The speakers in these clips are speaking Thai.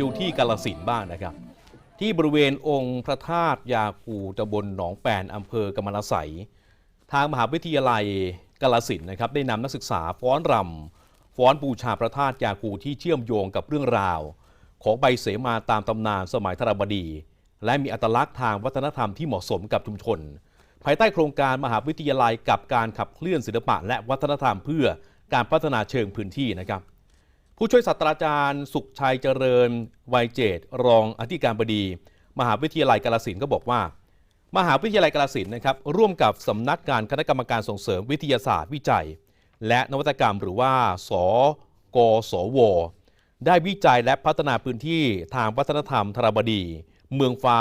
ดูที่กาลสินบ้างนะครับ ที่บริเวณองค์พระธาตุยาคูตำบลหนองแปนอำเภอกำมะลาไสทางมหาวิทยาลัยกาลสินนะครับได้นำนักศึกษาฟ้อนรำฟ้อนบูชาพระธาตุยาคูที่เชื่อมโยงกับเรื่องราว ของใบเสมาตามตำนานสมัยธรบดี และมีอัตลักษณ์ทางวัฒนธรรมที่เหมาะสมกับชุมชน ภายใต้โครงการมหาวิทยาลัยกับการขับเคลื่อนศิลปะและวัฒนธรรมเพื่อการพัฒนาเชิงพื้นที่นะครับ ผู้ช่วยศาสตราจารย์ สุขชัยเจริญวัยเจตรองอธิการบดี มหาวิทยาลัยกาลสินก็บอกว่า มหาวิทยาลัยกาลสินนะครับร่วมกับสำนักงานคณะกรรมการส่งเสริมวิทยาศาสตร์วิจัย และนวัตกรรมหรือว่า สกสว ได้วิจัยและพัฒนาพื้นที่ทางวัฒนธรรมธรบดี เมืองฟ้า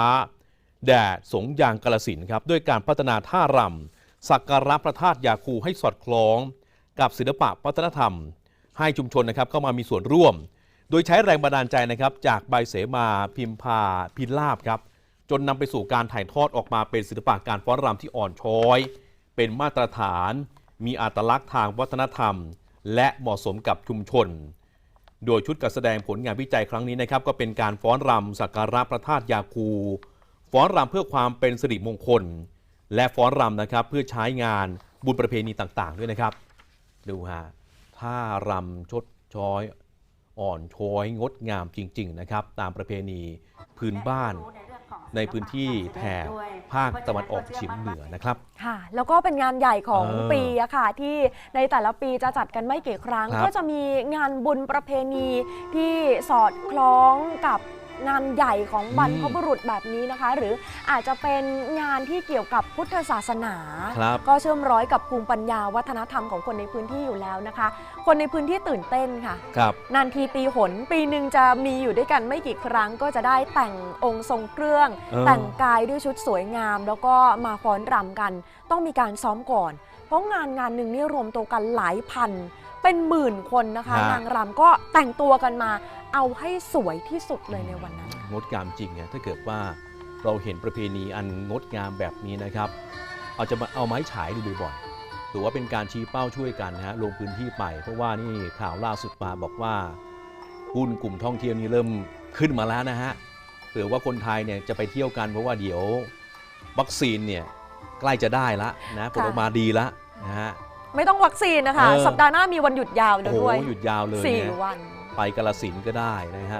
แดดสงยางกาลสินครับด้วยการพัฒนาท่ารำสักการะพระธาตุยาคูให้สอดคล้อง กับศิลปะวัฒนธรรม ให้ชุมชนนะครับเข้ามามีส่วนร่วม โดยใช้แรงบันดาลใจนะครับจากใบเสมาพิมพาพิลาบครับจนนำไปสู่การถ่ายทอดออกมาเป็นศิลปะการฟ้อนรำที่อ่อนช้อย เป็นมาตรฐาน มีอัตลักษณ์ทางวัฒนธรรม และเหมาะสมกับชุมชน โดยชุดการแสดงผลงานวิจัยครั้งนี้นะครับก็เป็นการฟ้อนรำสักการะพระธาตุยาคูฟ้อนรำเพื่อความเป็นสิริมงคล และฟ้อนรำนะครับเพื่อใช้งานบุญประเพณีต่างๆ ด้วยนะครับ ดูฮะ ท่ารำชดช้อยอ่อนช้อยงดงามจริง ๆ นะครับ ตามประเพณีพื้นบ้านในพื้นที่แถบภาคตะวันออกเฉียงเหนือนะครับ ค่ะ แล้วก็เป็นงานใหญ่ของเออปีอะค่ะ ที่ในแต่ละปีจะจัดกันไม่กี่ครั้งครับก็จะมีงานบุญประเพณีที่สอดคล้องกับ งานใหญ่ของบรรพบุรุษแบบนี้นะคะ หรืออาจจะเป็นงานที่เกี่ยวกับพุทธศาสนาครับก็เชื่อมร้อยกับภูมิปัญญาวัฒนธรรมของคนในพื้นที่อยู่แล้วนะคะ คนในพื้นที่ตื่นเต้นค่ะครับนานทีปีหนปีหนึ่งจะมีอยู่ด้วยกันไม่กี่ครั้งก็จะได้แต่งองค์ทรงเครื่องเออแต่งกายด้วยชุดสวยงาม แล้วก็มาฟ้อนรำกัน ต้องมีการซ้อมก่อน เพราะงานงานหนึ่งนี่รวมตัวกันหลายพันเป็นหมื่นคนนะคะฮะนางรำก็แต่งตัวกันมา เอาให้สวยที่สุดเลยในวันนั้น งดงามจริงนะถ้าเกิดว่าเราเห็นประเพณีอันงดงามแบบนี้นะครับ เอาจะมาเอาไม้ฉายดูบ่อยๆถือว่าเป็นการชี้เป้าช่วยกันนะฮะลงพื้นที่ไป เพราะว่านี่ข่าวล่าสุดมาบอกว่าหุ้นกลุ่มท่องเที่ยวนี้เริ่มขึ้นมาแล้วนะฮะเผื่อว่าคนไทยเนี่ยจะไปเที่ยวกันเพราะว่าเดี๋ยววัคซีนเนี่ยใกล้จะได้ละนะผลออกมาดีละนะฮะ ไม่ต้องวัคซีนนะคะ เออ สัปดาห์หน้ามีวันหยุดยาวโอ้แล้วโหด้วยหยุดยาวเลยสี่เนี่ย วัน ไปกาลสินก็ได้นะฮะ